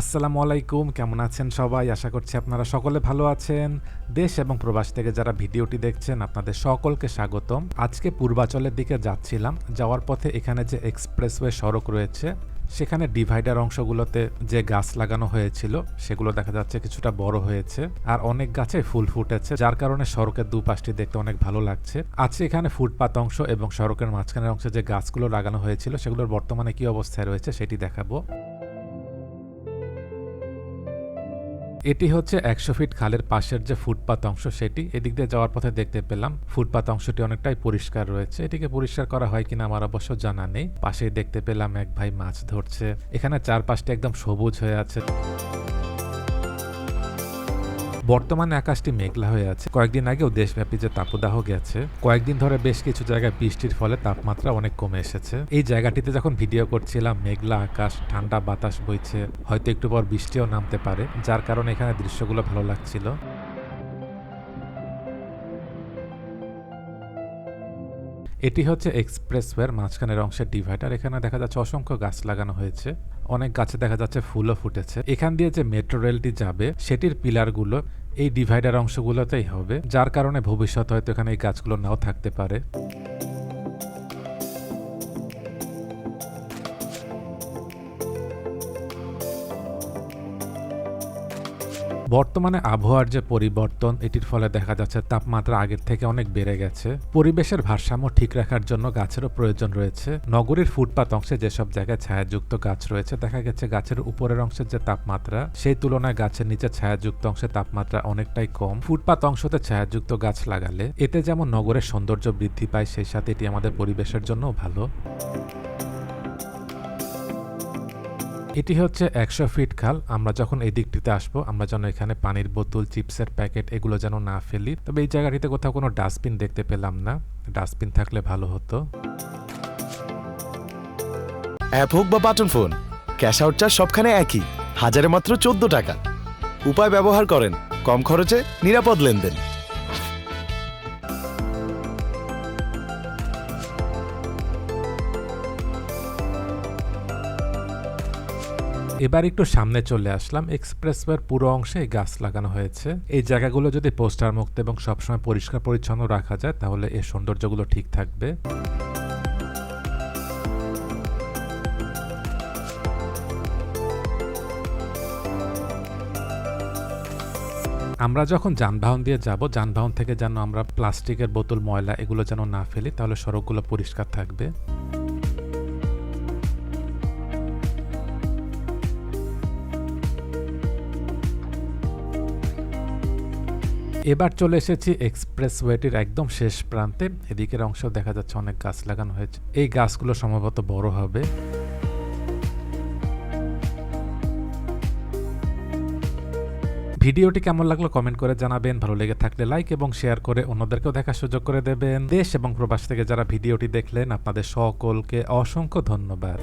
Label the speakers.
Speaker 1: আসসালামু আলাইকুম, কেমন আছেন সবাই? আশা করছি আপনারা সকলে ভালো আছেন। দেশ এবং প্রবাস থেকে যারা ভিডিওটি দেখছেন, আপনাদের সকলকে স্বাগতম। আজকে পূর্বাচলের দিকে যাচ্ছিলাম। যাওয়ার পথে এখানে যে এক্সপ্রেসওয়ে সড়ক রয়েছে, সেখানে ডিভাইডার অংশগুলোতে যে গাছ লাগানো হয়েছিল, সেগুলো দেখা যাচ্ছে কিছুটা বড় হয়েছে আর অনেক গাছে ফুল ফুটেছে, যার কারণে সড়কের দুপাশটি দেখতে অনেক ভালো লাগছে। আছে এখানে ফুটপাত অংশ এবং সড়কের মাঝখানের অংশে যে গাছগুলো লাগানো হয়েছিল, সেগুলোর বর্তমানে কি অবস্থায় রয়েছে সেটি দেখাবো। এটি হচ্ছে একশো ফিট খালের পাশের যে ফুটপাত অংশ, সেটি এদিক দিয়ে যাওয়ার পথে দেখতে পেলাম। ফুটপাত অংশটি অনেকটাই পরিষ্কার রয়েছে। এটিকে পরিষ্কার করা হয় কিনা আমার অবশ্য জানা নেই। পাশেই দেখতে পেলাম এক ভাই মাছ ধরছে। এখানে চারপাশটি একদম সবুজ হয়ে আছে। বর্তমানে আকাশটি মেঘলা হয়ে আছে। কয়েকদিন আগেও দেশব্যাপী যে তাপদাহ গেছে, কয়েকদিন ধরে বেশ কিছু জায়গায় বৃষ্টির ফলে তাপমাত্রা অনেক কমে এসেছে। এই জায়গাটিতে যখন ভিডিও করছিলাম, মেঘলা আকাশ, ঠান্ডা বাতাস বইছে, হয়তো একটু পর বৃষ্টিও নামতে পারে, যার কারণে এখানে দৃশ্যগুলো ভালো লাগছিল। এটি হচ্ছে এক্সপ্রেসওয়ের মাঝখানের অংশের ডিভাইডার। এখানে দেখা যাচ্ছে অসংখ্য গাছ লাগানো হয়েছে। অনেক গাছে দেখা যাচ্ছে ফুলও ফুটেছে। এখান দিয়ে যে মেট্রো রেলটি যাবে, সেটির পিলারগুলো এই ডিভাইডার অংশগুলোতেই হবে, যার কারণে ভবিষ্যৎ হয়তো এখানে এই গাছগুলো নাও থাকতে পারে। বর্তমানে আবহাওয়ার যে পরিবর্তন, এটির ফলে দেখা যাচ্ছে তাপমাত্রা আগের থেকে অনেক বেড়ে গেছে। পরিবেশের ভারসাম্য ঠিক রাখার জন্য গাছেরও প্রয়োজন রয়েছে। নগরীর ফুটপাত অংশে যেসব জায়গায় ছায়াযুক্ত গাছ রয়েছে, দেখা গেছে গাছের উপরের অংশের যে তাপমাত্রা, সেই তুলনায় গাছের নিচে ছায়াযুক্ত অংশে তাপমাত্রা অনেকটাই কম। ফুটপাত অংশতে ছায়াযুক্ত গাছ লাগালে এতে যেমন নগরের সৌন্দর্য বৃদ্ধি পায়, সেই সাথে এটি আমাদের পরিবেশের জন্যও ভালো। এটি হচ্ছে একশো ফিট খাল। আমরা যখন এই দিকটিতে আসব, আমরা যেন এখানে পানির বোতল, চিপসের প্যাকেট এগুলো যেন না ফেলি। তবে এই জায়গাটিতে কোথাও কোনো ডাস্টবিন দেখতে পেলাম না। ডাস্টবিন থাকলে ভালো হতো।
Speaker 2: অ্যাপ হোক বা button phone, cash out charge সবখানে একই। হাজারে মাত্র চোদ্দ টাকা। উপায় ব্যবহার করেন, কম খরচে নিরাপদ লেনদেন।
Speaker 1: এবার একটু সামনে চলে আসলাম। এক্সপ্রেসওয়ের পুরো অংশে গাছ লাগানো হয়েছে। এই জায়গাগুলো যদি পোস্টার মুক্ত এবং সবসময় পরিষ্কার পরিচ্ছন্ন রাখা যায়, তাহলে এর সৌন্দর্যগুলো ঠিক থাকবে। আমরা যখন যানবাহন দিয়ে যাব, যানবাহন থেকে যেন আমরা প্লাস্টিকের বোতল, ময়লা এগুলো যেন না ফেলি, তাহলে সড়কগুলো পরিষ্কার থাকবে। এবার চলে এসেছি এক্সপ্রেসওয়েটির একদম শেষ প্রান্তে। এদিকের অংশ দেখা যাচ্ছে অনেক গাছ লাগানো হয়েছে। এই গাছগুলো সম্ভবত বড় হবে। ভিডিওটি কেমন লাগল কমেন্ট করে জানাবেন। ভালো লেগে থাকলে লাইক এবং শেয়ার করে অন্যদেরকেও দেখার সুযোগ করে দেবেন। দেশ এবং প্রবাস থেকে যারা ভিডিওটি দেখলেন, আপনাদের সকলকে অসংখ্য ধন্যবাদ।